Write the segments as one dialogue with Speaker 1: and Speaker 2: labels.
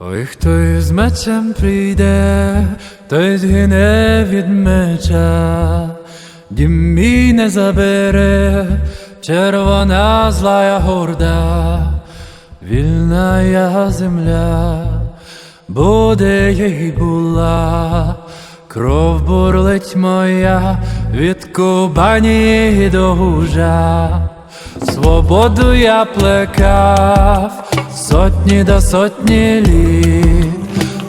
Speaker 1: Ой, хто із мечем прийде, той згине від меча, дім мій не забере, червона злая горда, вільна я земля, буде їй була, кров бурлить моя від Кубані до Гужа. Свободу я плекав сотні до сотні літ,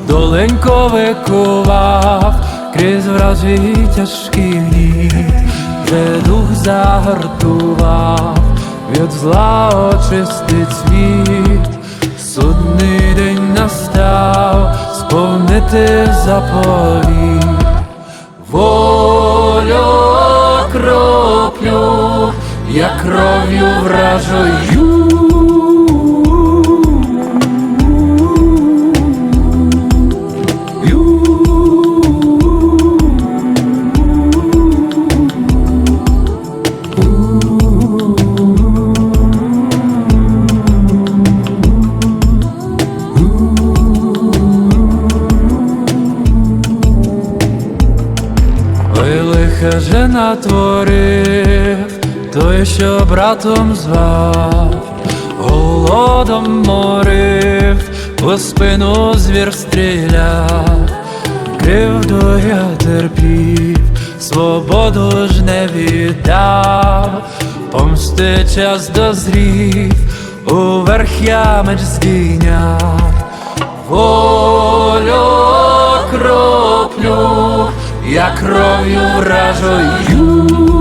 Speaker 1: доленько викував крізь вражий тяжкий гніт, де дух загартував, від зла очистить світ, судний день настав, сповнити заповіт. Волю окроплю, я кров'ю вражою. Лиха же натворив, той, що братом звав, голодом морив, у спину звір стріляв, кривду я терпів, свободу ж не віддав, помсти час дозрів, уверх я меч здійняв, волю окроплю, я кров'ю вражою.